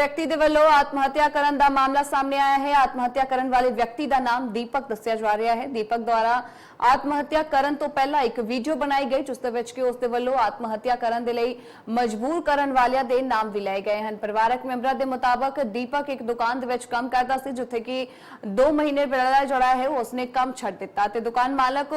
ਵਿਅਕਤੀ ਦੇ ਵੱਲੋਂ ਆਤਮ ਹੱਤਿਆ ਕਰਨ ਦਾ ਮਾਮਲਾ ਸਾਹਮਣੇ ਆਇਆ ਹੈ। ਆਤਮ ਹੱਤਿਆ ਕਰਨ ਵਾਲੇ ਵਿਅਕਤੀ ਦਾ ਨਾਮ ਦੀਪਕ ਦੱਸਿਆ ਜਾ ਰਿਹਾ ਹੈ। ਦੀਪਕ ਦੁਆਰਾ ਆਤਮ ਹੱਤਿਆ ਕਰਨ ਤੋਂ ਪਹਿਲਾਂ ਇੱਕ ਵੀਡੀਓ ਬਣਾਈ ਗਈ, ਜਿਸ ਦੇ ਵਿੱਚ ਕਿ ਉਸ ਦੇ ਵੱਲੋਂ ਆਤਮ ਹੱਤਿਆ ਕਰਨ ਦੇ ਲਈ ਮਜਬੂਰ ਕਰਨ ਵਾਲਿਆਂ ਦੇ ਨਾਮ ਵੀ ਲਏ ਗਏ ਹਨ। ਪਰਿਵਾਰਕ ਮੈਂਬਰਾਂ ਦੇ ਮੁਤਾਬਕ ਦੀਪਕ ਇੱਕ ਦੁਕਾਨ ਦੇ ਵਿੱਚ ਕੰਮ ਕਰਦਾ ਸੀ, ਜਿੱਥੇ ਕਿ 2 ਮਹੀਨੇ ਪਹਿਲਾਂ ਜਿਹੜਾ ਹੈ ਉਸਨੇ ਕੰਮ ਛੱਡ ਦਿੱਤਾ ਤੇ ਦੁਕਾਨ ਮਾਲਕ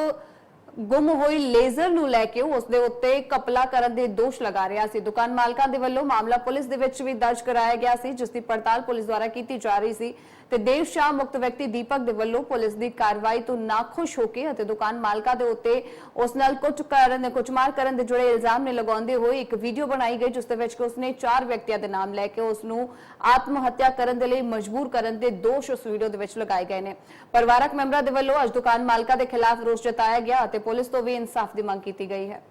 ਗੁੰਮ ਹੋਈ ਲੇਜ਼ਰ ਨੂੰ ਲੈ ਕੇ ਉਸ ਦੇ ਉੱਤੇ ਕਪਲਾ ਕਰਨ ਦੇ ਦੋਸ਼ ਲਗਾ ਰਿਹਾ ਸੀ। ਦੁਕਾਨ ਮਾਲਕਾਂ ਦੇ ਵੱਲੋਂ ਮਾਮਲਾ ਪੁਲਿਸ ਦੇ ਵਿੱਚ ਵੀ ਦਰਜ ਕਰਾਇਆ ਗਿਆ ਸੀ, ਜਿਸ ਦੀ ਪੜਤਾਲ ਪੁਲਿਸ ਦੁਆਰਾ ਕੀਤੀ ਜਾ ਰਹੀ ਸੀ। ਤੇ ਦੇਵ ਸ਼ਾਹ ਮੁਕਤ ਵਿਅਕਤੀ ਦੀਪਕ ਦੇ ਵੱਲੋਂ ਪੁਲਿਸ ਦੀ ਕਾਰਵਾਈ ਤੋਂ ਨਾਖੁਸ਼ ਹੋ ਕੇ ਅਤੇ ਦੁਕਾਨ ਮਾਲਕਾਂ ਦੇ ਉੱਤੇ ਉਸ ਨਾਲ ਕੁਝ ਕਰਨ ਕੁਚਮਾਰ ਕਰਨ ਦੇ ਜੁੜੇ ਇਲਜ਼ਾਮ ਨੇ ਲਗਾਉਂਦੇ ਹੋਏ ਇੱਕ ਵੀਡੀਓ ਬਣਾਈ ਗਈ, ਜਿਸ ਦੇ ਵਿੱਚ ਉਸਨੇ ਚਾਰ ਵਿਅਕਤੀਆਂ ਦੇ ਨਾਮ ਲੈ ਕੇ ਉਸ ਨੂੰ ਆਤਮ ਹੱਤਿਆ ਕਰਨ ਦੇ ਲਈ ਮਜਬੂਰ ਕਰਨ ਦੇ ਦੋਸ਼ ਉਸ ਵੀਡੀਓ ਦੇ ਵਿੱਚ ਲਗਾਏ ਗਏ ਨੇ। ਪਰਿਵਾਰਕ ਮੈਂਬਰਾਂ ਦੇ ਵੱਲੋਂ ਅੱਜ ਦੁਕਾਨ ਮਾਲਕਾਂ ਦੇ ਖਿਲਾਫ ਰੋਸ ਜਤਾਇਆ ਗਿਆ ਅਤੇ ਪੁਲਿਸ ਤੋਂ ਵੀ ਇਨਸਾਫ ਦੀ ਮੰਗ ਕੀਤੀ ਗਈ ਹੈ।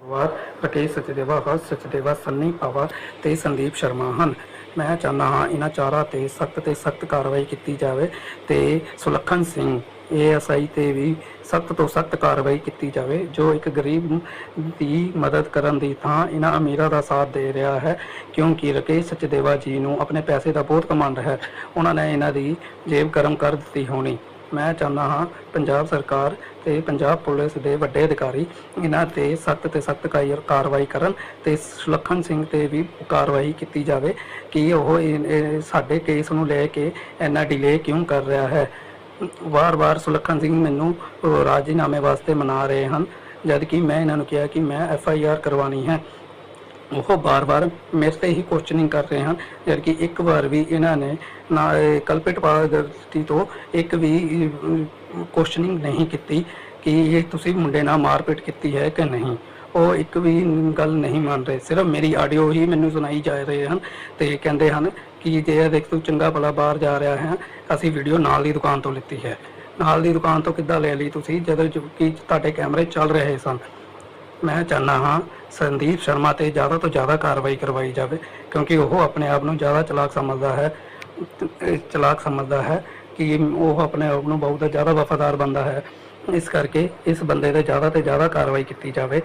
ਪਵਾਰ ਰਕੇਸ਼ ਸਚਦੇਵਾ, ਹਰਸ਼ ਸਚਦੇਵਾ, ਸੰਨੀ ਪਵਾਰ ਤੇ ਸੰਦੀਪ ਸ਼ਰਮਾ ਹਨ। ਮੈਂ ਚਾਹੁੰਦਾ ਹਾਂ ਇਹਨਾਂ ਚਾਰਾਂ ਤੇ ਸਖਤ ਤੇ ਸਖਤ ਕਾਰਵਾਈ ਕੀਤੀ ਜਾਵੇ ਤੇ ਸੁਲੱਖਣ ਸਿੰਘ ਏਐਸਆਈ ਤੇ ਵੀ ਸਖਤ ਤੋਂ ਸਖਤ ਕਾਰਵਾਈ ਕੀਤੀ ਜਾਵੇ, ਜੋ ਇੱਕ ਗਰੀਬ ਦੀ ਮਦਦ ਕਰਨ ਦੀ ਥਾਂ ਇਹਨਾਂ ਅਮੀਰਾਂ ਦਾ ਸਾਥ ਦੇ ਰਿਹਾ ਹੈ, ਕਿਉਂਕਿ ਰਕੇਸ਼ ਸਚਦੇਵਾ ਜੀ ਨੂੰ ਆਪਣੇ ਪੈਸੇ ਦਾ ਬਹੁਤ ਕਮਾਂਡ ਹੈ। ਉਹਨਾਂ ਨੇ ਇਹਨਾਂ ਦੀ ਜੇਬ ਗਰਮ ਕਰ ਦਿੱਤੀ ਹੋਣੀ। ਮੈਂ ਚਾਹੁੰਦਾ ਹਾਂ ਪੰਜਾਬ ਸਰਕਾਰ ਤੇ ਪੰਜਾਬ ਪੁਲਿਸ ਦੇ ਵੱਡੇ ਅਧਿਕਾਰੀ ਇਹਨਾਂ ਤੇ ਸਖਤ ਤੇ ਸਖਤ ਕਾਰਵਾਈ ਕਰਨ ਤੇ ਸੁਲੱਖਣ ਸਿੰਘ ਤੇ ਵੀ ਕਾਰਵਾਈ ਕੀਤੀ ਜਾਵੇ ਕਿ ਉਹ ਇਹ- ਸਾਡੇ ਕੇਸ ਨੂੰ ਲੈ ਕੇ ਇੰਨਾ ਡਿਲੇ ਕਿਉਂ ਕਰ ਰਿਹਾ ਹੈ। ਵਾਰ-ਵਾਰ ਸੁਲੱਖਣ ਸਿੰਘ ਮੈਨੂੰ ਰਾਜੀਨਾਮੇ ਵਾਸਤੇ ਮਨਾ ਰਹੇ ਹਨ ਜਦ ਕਿ ਮੈਂ ਇਹਨਾਂ ਨੂੰ ਕਿਹਾ ਕਿ ਮੈਂ ਐਫ ਆਈ ਆਰ ਕਰਵਾਉਣੀ ਹੈ। ਉਹ ਬਾਰ-ਬਾਰ ਮੇਰੇ ਤੇ ਹੀ ਕੁਐਸਚਨਿੰਗ ਕਰ ਰਹੇ ਹਨ, ਜਦਕਿ ਇੱਕ ਵਾਰ ਵੀ ਇਹਨਾਂ ਨੇ ਨਾ ਕਲਪਿਤ ਪਾਰਟੀ ਤੋਂ ਇੱਕ ਵੀ ਕੁਐਸਚਨਿੰਗ ਨਹੀਂ ਕੀਤੀ ਕਿ ਇਹ ਤੁਸੀਂ ਮੁੰਡੇ ਨਾਲ ਮਾਰਪੀਟ ਕੀਤੀ ਹੈ ਕਿ ਨਹੀਂ। ਉਹ ਇੱਕ ਵੀ ਗੱਲ ਨਹੀਂ ਮੰਨ ਰਹੇ। ਸਿਰਫ ਮੇਰੀ ਆਡੀਓ ਹੀ ਮੈਨੂੰ ਸੁਣਾਈ ਜਾ ਰਹੇ ਹਨ ਤੇ ਕਹਿੰਦੇ ਹਨ ਕਿ ਜੇ ਦੇਖ ਤੂੰ ਚੰਗਾ ਭਲਾ ਬਾਹਰ ਜਾ ਰਿਹਾ ਹੈ, ਅਸੀਂ ਵੀਡੀਓ ਨਾਲ ਦੀ ਦੁਕਾਨ ਤੋਂ ਲਿੱਤੀ ਹੈ। ਨਾਲ ਦੀ ਦੁਕਾਨ ਤੋਂ ਕਿੱਦਾਂ ਲੈ ਲਈ ਤੁਸੀਂ? ਜਦੋਂ ਜੋ ਕਿ ਤੁਹਾਡੇ ਕੈਮਰੇ ਚੱਲ ਰਹੇ ਸਨ। ਮੈਂ ਚਾਹੁੰਦਾ ਹਾਂ ਸੰਦੀਪ ਸ਼ਰਮਾ ਤੇ ਜ਼ਿਆਦਾ ਤੋਂ ਜ਼ਿਆਦਾ ਕਾਰਵਾਈ ਕਰਵਾਈ ਜਾਵੇ, ਕਿਉਂਕਿ ਉਹ ਆਪਣੇ ਆਪ ਨੂੰ ਜ਼ਿਆਦਾ ਚਲਾਕ ਸਮਝਦਾ ਹੈ ਚਲਾਕ ਸਮਝਦਾ ਹੈ ਕਿ ਉਹ ਆਪਣੇ ਆਪ ਨੂੰ ਬਹੁਤ ਜ਼ਿਆਦਾ ਵਫਾਦਾਰ ਬੰਦਾ ਹੈ। ਇਸ ਕਰਕੇ ਇਸ ਬੰਦੇ ਤੇ ਜ਼ਿਆਦਾ ਤੇ ਜ਼ਿਆਦਾ ਕਾਰਵਾਈ ਕੀਤੀ ਜਾਵੇ।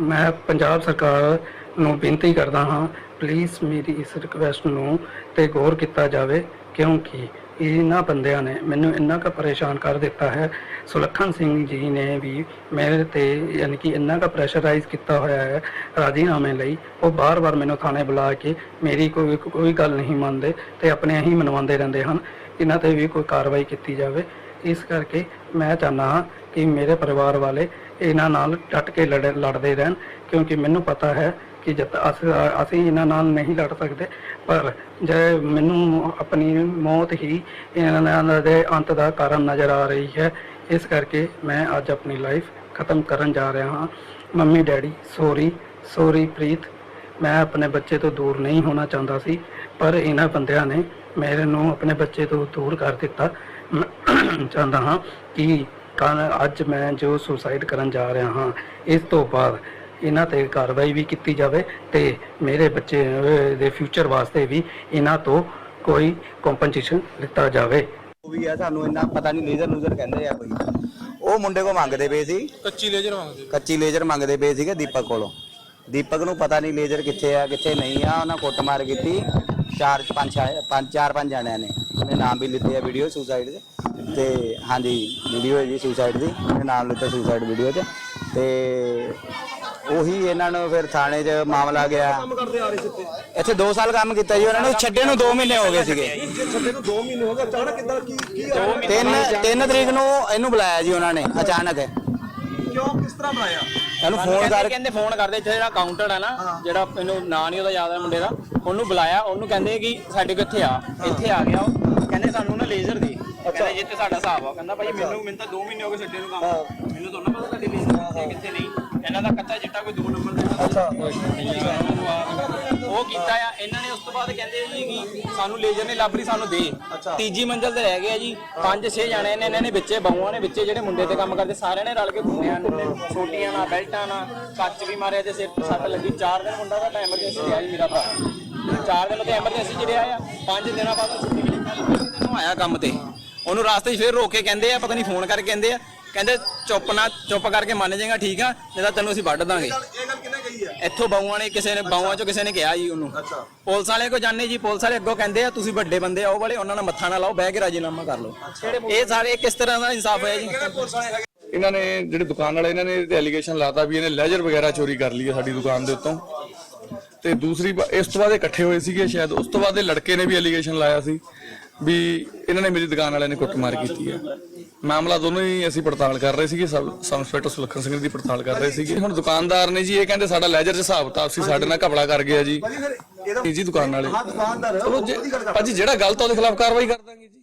ਮੈਂ ਪੰਜਾਬ ਸਰਕਾਰ ਨੂੰ ਬੇਨਤੀ ਕਰਦਾ ਹਾਂ ਪਲੀਜ਼ ਮੇਰੀ ਇਸ ਰਿਕੁਐਸਟ ਨੂੰ ਤੇ ਗੌਰ ਕੀਤਾ ਜਾਵੇ, ਕਿਉਂਕਿ ਇਹਨਾਂ ਬੰਦਿਆਂ ਨੇ ਮੈਨੂੰ ਇੰਨਾ ਕੁ ਪਰੇਸ਼ਾਨ ਕਰ ਦਿੱਤਾ ਹੈ। ਸੁਲੱਖਣ ਸਿੰਘ ਜੀ ਨੇ ਵੀ ਮੇਰੇ ਤੇ ਯਾਨੀ ਕਿ ਇੰਨਾ ਕੁ ਪ੍ਰੈਸ਼ਰਾਈਜ਼ ਕੀਤਾ ਹੋਇਆ ਹੈ ਰਾਜੀਨਾਮੇ ਲਈ। ਉਹ ਬਾਰ-ਬਾਰ ਮੈਨੂੰ ਥਾਣੇ ਬੁਲਾ ਕੇ ਮੇਰੀ ਕੋਈ ਕੋਈ ਗੱਲ ਨਹੀਂ ਮੰਨਦੇ ਤੇ ਆਪਣੇ ਹੀ ਮਨਵਾਉਂਦੇ ਰਹਿੰਦੇ ਹਨ। ਇਹਨਾਂ ਤੇ ਵੀ ਕੋਈ ਕਾਰਵਾਈ ਕੀਤੀ ਜਾਵੇ। ਇਸ ਕਰਕੇ ਮੈਂ ਚਾਹੁੰਦਾ ਹਾਂ ਕਿ ਮੇਰੇ ਪਰਿਵਾਰ ਵਾਲੇ ਇਹਨਾਂ ਨਾਲ ਡਟ ਕੇ ਲੜ- ਲੜਦੇ ਰਹਿਣ ਕਿਉਂਕਿ ਮੈਨੂੰ ਪਤਾ ਹੈ ਕਿ ਜਦ ਅਸ- ਅਸੀਂ ਇਹਨਾਂ ਨਾਲ ਨਹੀਂ ਲੜ ਸਕਦੇ, ਪਰ ਜੇ ਮੈਨੂੰ ਆਪਣੀ ਮੌਤ ਹੀ ਇਹਨਾਂ ਦੇ ਅੰਤ ਦਾ ਕਾਰਨ ਨਜ਼ਰ ਆ ਰਹੀ ਹੈ, ਇਸ ਕਰਕੇ ਮੈਂ ਅੱਜ ਆਪਣੀ ਲਾਈਫ ਖਤਮ ਕਰਨ ਜਾ ਰਿਹਾ ਹਾਂ। Mummy, daddy, sorry sorry Preet, ਮੈਂ ਆਪਣੇ ਬੱਚੇ ਤੋਂ ਦੂਰ ਨਹੀਂ ਹੋਣਾ ਚਾਹੁੰਦਾ ਸੀ, ਪਰ ਇਹਨਾਂ ਬੰਦਿਆਂ ਨੇ ਮੇਰੇ ਨੂੰ ਆਪਣੇ ਬੱਚੇ ਤੋਂ ਦੂਰ ਕਰ ਦਿੱਤਾ। ਚਾਹੁੰਦਾ ਹਾਂ ਕਿ ਕੱਲ੍ਹ ਅੱਜ ਮੈਂ ਜੋ ਸੁਸਾਈਡ ਕਰਨ ਜਾ ਰਿਹਾ ਹਾਂ, ਇਸ ਤੋਂ ਬਾਅਦ ਇਹਨਾਂ ਤੇ ਕਾਰਵਾਈ ਵੀ ਕੀਤੀ ਜਾਵੇ ਤੇ ਮੇਰੇ ਬੱਚੇ ਦੇ ਫਿਊਚਰ ਵਾਸਤੇ ਵੀ ਇਹਨਾਂ ਤੋਂ ਕੋਈ ਕੰਪਨਸੇਸ਼ਨ ਲਿੱਤਾ ਜਾਵੇ। ਉਹ ਵੀ ਆ ਸਾਨੂੰ ਇੰਨਾ ਪਤਾ ਨਹੀਂ ਲੇਜ਼ਰ ਲੂਜ਼ਰ ਕਹਿੰਦੇ ਆ ਕੋਈ। ਉਹ ਮੁੰਡੇ ਕੋ ਮੰਗਦੇ ਪਏ ਸੀ। ਕੱਚੀ ਲੇਜਰ ਮੰਗਦੇ ਕੱਚੀ ਲੇਜ਼ਰ ਮੰਗਦੇ ਪਏ ਸੀਗੇ ਦੀਪਕ ਕੋਲੋਂ। ਦੀਪਕ ਨੂੰ ਪਤਾ ਨਹੀਂ ਲੇਜ਼ਰ ਕਿੱਥੇ ਆ ਕਿੱਥੇ ਨਹੀਂ ਆ ਉਹਨਾਂ ਕੁੱਟਮਾਰ ਕੀਤੀ। ਚਾਰ ਪੰਜ ਪੰਜ ਚਾਰ ਪੰਜ ਜਣਿਆਂ ਨੇ। ਉਹਨੇ ਨਾਮ ਵੀ ਲਿੱਤੇ ਆ ਵੀਡੀਓ ਸੁਸਾਈਡ ਦੇ। ਤੇ ਹਾਂਜੀ ਵੀਡੀਓ ਹੈ ਜੀ ਸੁਸਾਈਡ ਦੀ। ਉਹਨੇ ਨਾਮ ਲਿੱਤਾ ਸੁਸਾਈਡ ਵੀਡੀਓ 'ਚ। ਤੇ ਉਹੀ ਇਹਨਾਂ ਨੂੰ ਫਿਰ ਥਾਣੇ 'ਚ ਮਾਮਲਾ ਗਿਆ। ਇੱਥੇ 2 ਸਾਲ ਕੰਮ ਕੀਤਾ ਜੀ ਉਹਨਾਂ ਨੂੰ ਛੱਡੇ ਨੂੰ 2 ਮਹੀਨੇ ਹੋ ਗਏ ਸੀਗੇ। ਛੱਡੇ ਨੂੰ 2 ਮਹੀਨੇ ਹੋ ਗਏ ਅਚਾਨਕ ਕਿੱਦਾਂ ਕੀ ਕੀ ਤਿੰਨ ਤਿੰਨ ਤਰੀਕ ਨੂੰ ਇਹਨੂੰ ਬੁਲਾਇਆ ਜੀ ਉਹਨਾਂ ਨੇ ਅਚਾਨਕ। ਕਿਉਂ ਕਿਸ ਤਰ੍ਹਾਂ ਬਣਾਇਆ ਇਹਨੂੰ ਫੋਨ ਕਰ ਕਹਿੰਦੇ ਫੋਨ ਕਰਦੇ ਇੱਥੇ ਜਿਹੜਾ ਕਾਊਂਟਰ ਹੈ ਨਾ ਜਿਹੜਾ ਇਹਨੂੰ ਨਾਂ ਨਹੀਂ ਉਹਦਾ ਯਾਦ ਹੈ ਮੁੰਡੇ ਦਾ ਉਹਨੂੰ ਬੁਲਾਇਆ ਉਹਨੂੰ ਕਹਿੰਦੇ ਕਿ ਸਾਡੇ ਕੋਲ ਇੱਥੇ ਆ ਇੱਥੇ ਆ ਗਿਆ ਉਹ। ਕਹਿੰਦੇ ਸਾਨੂੰ ਨਾ ਲੇਜ਼ਰ ਦੇ। ਕਹਿੰਦੇ ਜਿੱਥੇ ਸਾਡਾ ਹਿਸਾਬ ਆ ਕਹਿੰਦਾ ਭਾਈ ਮੈਨੂੰ ਮੈਨੂੰ ਤਾਂ 2 ਮਹੀਨੇ ਹੋ ਗਏ ਛੱਡੇ ਨੂੰ ਕੰਮ। ਮੈਨੂੰ ਤਾਂ ਨਾ ਪਤਾ ਤੁਹਾਡੇ ਲੇਜ਼ਰ ਕਿੱਥੇ ਨਹੀਂ। ਇਹਨਾਂ ਦਾ ਕੱਚਾ ਚਿੱਟਾ ਕੋਈ 2 ਨੰਬਰ ਦਾ ਅੱਛਾ ਉਹ ਕੀਤਾ ਆ ਇਹਨਾਂ ਨੇ ਉਸ ਤੋਂ ਬਾਅਦ ਕਹਿੰਦੇ ਜੀ ਕਿ ਸਾਨੂੰ ਲੇਜ਼ਰ ਨੇ ਲਾਬਰੀ ਸਾਨੂੰ ਦੇ। ਤੀਜੀ ਮੰਜ਼ਲ ਤੇ ਰਹਿ ਗਏ ਆ ਜੀ। ਪੰਜ ਛੇ ਜਣੇ ਨੇ ਇਹਨਾਂ ਨੇ ਵਿੱਚੇ ਬਹੂਆਂ ਨੇ ਵਿੱਚੇ ਜਿਹੜੇ ਮੁੰਡੇ ਤੇ ਕੰਮ ਕਰਦੇ ਸਾਰਿਆਂ ਨੇ ਰਲ ਕੇ ਘੁੰਮਿਆ ਛੋਟੀਆਂ ਨਾਲ ਬੈਲਟਾਂ ਨਾਲ ਕੱਚ ਵੀ ਮਾਰਿਆ ਤੇ ਸਿਰ ਤੇ ਸੱਟ ਲੱਗੀ। ਚਾਰ ਦਿਨ ਮੁੰਡਾ ਦਾ ਐਮਰਜੈਂਸੀ ਰਿਹਾ ਜੀ ਮੇਰਾ ਭਰਾ। ਚਾਰ ਦਿਨ ਤੇ ਐਮਰਜੈਂਸੀ ਚ ਰਿਹਾ ਆ ਪੰਜ ਦਿਨਾਂ ਬਾਅਦ ਉਹ ਛੁੱਟੀ ਮਿਲੀ ਆਇਆ ਕੰਮ ਤੇ। ਉਹਨੂੰ ਰਾਸਤੇ 'ਚ ਫੇਰ ਰੋਕ ਕੇ ਕਹਿੰਦੇ ਆ ਪਤਾ ਨਹੀਂ ਫੋਨ ਕਰਕੇ ਕਹਿੰਦੇ ਆ ਕਹਿੰਦੇ ਚੁੱਪ ਨਾ ਚੁੱਪ ਕਰਕੇ ਮੰਨ ਜਾਏਗਾ ਠੀਕ ਆ ਨਹੀਂ ਤਾਂ ਤੈਨੂੰ ਅਸੀਂ ਵੱਢ ਦਾਂਗੇ। ਇਹ ਗੱਲ ਕਿਹਨੇ ਕਹੀ ਆ? ਇੱਥੋਂ ਬਾਊਆਂ ਨੇ ਕਿਸੇ ਨੇ ਬਾਊਆਂ ਚੋਂ ਕਿਸੇ ਨੇ ਕਿਹਾ ਜੀ ਉਹਨੂੰ। ਅੱਛਾ। ਪੁਲਿਸ ਵਾਲੇ ਕੋ ਜਾਣੇ ਜੀ ਪੁਲਿਸ ਵਾਲੇ ਅੱਗੋਂ ਕਹਿੰਦੇ ਆ ਤੁਸੀਂ ਵੱਡੇ ਬੰਦੇ ਆ ਉਹ ਵਾਲੇ ਉਹਨਾਂ ਨਾਲ ਮੱਥਾ ਨਾ ਲਾਓ ਬਹਿ ਕੇ ਰਾਜੀਨਾਮਾ ਕਰ ਲਓ। ਇਹ ਸਾਰੇ ਕਿਸ ਤਰ੍ਹਾਂ ਦਾ ਇਨਸਾਫ ਹੋਇਆ ਜੀ? ਇਹਨਾਂ ਨੇ ਜਿਹੜੇ ਦੁਕਾਨ ਵਾਲੇ ਇਹਨਾਂ ਨੇ ਤੇ ਐਲੀਗੇਸ਼ਨ ਲਾਤਾ ਵੀ ਇਹਨੇ ਲੈਜਰ ਵਗੈਰਾ ਚੋਰੀ ਕਰ ਲਈ ਹੈ ਸਾਡੀ ਦੁਕਾਨ ਦੇ ਉੱਤੋਂ। ਤੇ ਦੂਸਰੀ ਇਸ ਤੋਂ ਬਾਅਦ ਇਕੱਠੇ ਹੋਏ ਸੀਗੇ ਸ਼ਾਇਦ ਉਸ ਤੋਂ ਬਾਅਦ ਇਹ ਲੜਕੇ ਨੇ ਵੀ ਐਲੀਗੇਸ਼ਨ ਲਾਇਆ ਸੀ ਵੀ ਇਹਨਾਂ ਨੇ ਮੇਰੀ ਦੁਕਾਨ ਵਾਲਿਆਂ ਨੇ ਕੁੱਟਮਾਰ ਕੀਤੀ ਹੈ ਮਾਮਲਾ ਦੋਨੋਂ ਹੀ ਅਸੀਂ ਪੜਤਾਲ ਕਰ ਰਹੇ ਸੀਗੇ ਸਬ ਇੰਸਪੈਕਟਰ ਸੁਲੱਖਣ ਸਿੰਘ ਦੀ ਪੜਤਾਲ ਕਰ ਰਹੇ ਸੀਗੇ। ਹੁਣ ਦੁਕਾਨਦਾਰ ਨੇ ਜੀ ਇਹ ਕਹਿੰਦੇ ਸਾਡਾ ਲੈਜਰ 'ਚ ਹਿਸਾਬ ਕਿਤਾਬ ਸੀ ਸਾਡੇ ਨਾਲ ਘਪਲਾ ਕਰ ਗਿਆ ਜੀ। ਜੀ ਦੁਕਾਨ ਵਾਲੇ। ਹਾਂ ਦੁਕਾਨਦਾਰ ਚਲੋ ਉਹ ਜੇ ਜਿਹੜਾ ਗਲਤ ਆ ਉਹਦੇ ਖਿਲਾਫ ਕਾਰਵਾਈ ਕਰ ਦਾਂਗੇ ਜੀ।